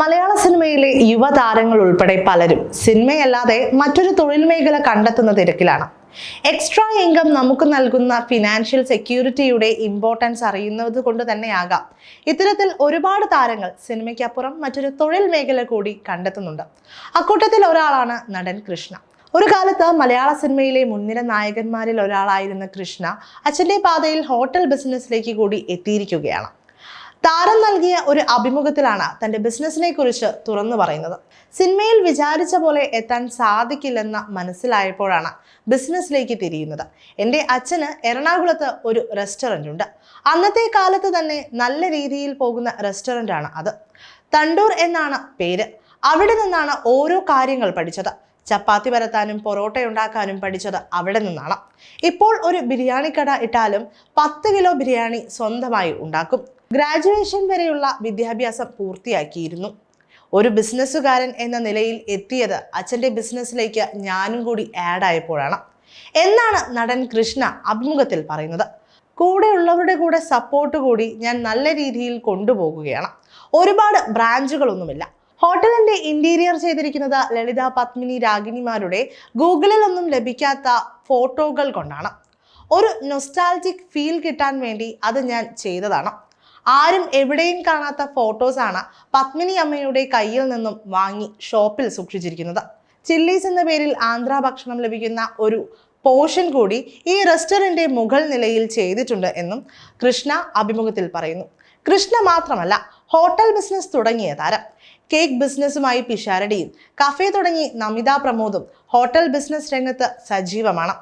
മലയാള സിനിമയിലെ യുവതാരങ്ങൾ ഉൾപ്പെടെ പലരും സിനിമയല്ലാതെ മറ്റൊരു തൊഴിൽ മേഖല കണ്ടെത്തുന്ന തിരക്കിലാണ്. എക്സ്ട്രാ ഇൻകം നമുക്ക് നൽകുന്ന ഫിനാൻഷ്യൽ സെക്യൂരിറ്റിയുടെ ഇമ്പോർട്ടൻസ് അറിയുന്നത് കൊണ്ട് തന്നെയാകാം. ഇത്തരത്തിൽ ഒരുപാട് താരങ്ങൾ സിനിമയ്ക്കപ്പുറം മറ്റൊരു തൊഴിൽ മേഖല കൂടി കണ്ടെത്തുന്നുണ്ട്. അക്കൂട്ടത്തിൽ ഒരാളാണ് നടൻ കൃഷ്ണ. ഒരു കാലത്ത് മലയാള സിനിമയിലെ മുൻനിര നായകന്മാരിൽ ഒരാളായിരുന്ന കൃഷ്ണ അച്ഛന്റെ പാതയിൽ ഹോട്ടൽ ബിസിനസ്സിലേക്ക് കൂടി എത്തിയിരിക്കുകയാണ്. താരം നൽകിയ ഒരു അഭിമുഖത്തിലാണ് തന്റെ ബിസിനസിനെ കുറിച്ച് തുറന്നു പറയുന്നത്. സിനിമയിൽ വിചാരിച്ച പോലെ എത്താൻ സാധിക്കില്ലെന്ന് മനസ്സിലായപ്പോഴാണ് ബിസിനസ്സിലേക്ക് തിരിയുന്നത്. എന്റെ അച്ഛന് എറണാകുളത്ത് ഒരു റെസ്റ്റോറന്റ് ഉണ്ട് അന്നത്തെ കാലത്ത് തന്നെ നല്ല രീതിയിൽ പോകുന്ന റെസ്റ്റോറന്റ് ആണ് അത്. തണ്ടൂർ എന്നാണ് പേര്. അവിടെ നിന്നാണ് ഓരോ കാര്യങ്ങൾ പഠിച്ചത്. ചപ്പാത്തി പരത്താനും പൊറോട്ട ഉണ്ടാക്കാനും പഠിച്ചത് അവിടെ നിന്നാണ്. ഇപ്പോൾ ഒരു ബിരിയാണി കട ഇട്ടാലും പത്ത് കിലോ ബിരിയാണി സ്വന്തമായി ഉണ്ടാക്കും. ഗ്രാജുവേഷൻ വരെയുള്ള വിദ്യാഭ്യാസം പൂർത്തിയാക്കിയിരുന്നു. ഒരു ബിസിനസ്സുകാരൻ എന്ന നിലയിൽ എത്തിയത് അച്ഛന്റെ ബിസിനസ്സിലേക്ക് ഞാനും കൂടി ആഡ് ആയപ്പോഴാണ്. എന്നാണ് നടൻ കൃഷ്ണ അഭിമുഖത്തിൽ പറയുന്നത്. കൂടെയുള്ളവരുടെ കൂടെ സപ്പോർട്ട് കൂടി ഞാൻ നല്ല രീതിയിൽ കൊണ്ടുപോകുകയാണ്. ഒരുപാട് ബ്രാഞ്ചുകളൊന്നുമില്ല ഹോട്ടലിന്റെ ഇന്റീരിയർ ചെയ്തിരിക്കുന്നത് ലളിത പത്മിനി രാഗിണിമാരുടെ ഗൂഗിളിൽ ഒന്നും ലഭിക്കാത്ത ഫോട്ടോകൾ കൊണ്ടാണ്. ഒരു നൊസ്റ്റാൾജിക് ഫീൽ കിട്ടാൻ വേണ്ടി അത് ഞാൻ ചെയ്തതാണ്. ആരും എവിടെയും കാണാത്ത ഫോട്ടോസാണ് പത്മിനി അമ്മയുടെ കയ്യിൽ നിന്നും വാങ്ങി ഷോപ്പിൽ സൂക്ഷിച്ചിരിക്കുന്നത്. ചില്ലീസ് എന്ന പേരിൽ ആന്ധ്ര ഭക്ഷണം ലഭിക്കുന്ന ഒരു പോർഷൻ കൂടി ഈ റെസ്റ്റോറന്റ് മുകൾ നിലയിൽ ചെയ്തിട്ടുണ്ട് എന്നും കൃഷ്ണ അഭിമുഖത്തിൽ പറയുന്നു. കൃഷ്ണ മാത്രമല്ല ഹോട്ടൽ ബിസിനസ് തുടങ്ങിയ താരം. കേക്ക് ബിസിനസ്സുമായി പിഷാരടിയും. കഫേ തുടങ്ങി നമിത പ്രമോദും. ഹോട്ടൽ ബിസിനസ് രംഗത്ത് സജീവമാണ്.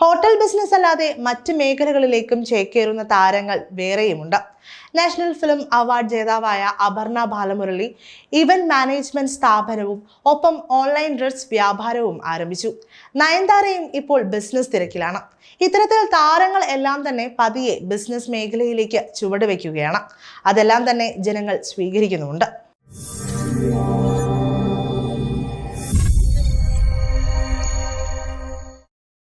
ഹോട്ടൽ ബിസിനസ് അല്ലാതെ മറ്റ് മേഖലകളിലേക്കും ചേക്കേറുന്ന താരങ്ങൾ വേറെയുമുണ്ട്. നാഷണൽ ഫിലിം അവാർഡ് ജേതാവായ അപർണ ബാലമുരളി ഇവന്റ് മാനേജ്മെന്റ് സ്ഥാപനവും ഒപ്പം ഓൺലൈൻ ഡ്രസ് വ്യാപാരവും ആരംഭിച്ചു. നയൻതാരയും ഇപ്പോൾ ബിസിനസ് തിരക്കിലാണ്. ഇത്തരത്തിൽ താരങ്ങൾ എല്ലാം തന്നെ പതിയെ ബിസിനസ് മേഖലയിലേക്ക് ചുവടുവെക്കുകയാണ്. അതെല്ലാം തന്നെ ജനങ്ങൾ സ്വീകരിക്കുന്നുമുണ്ട്. Lord.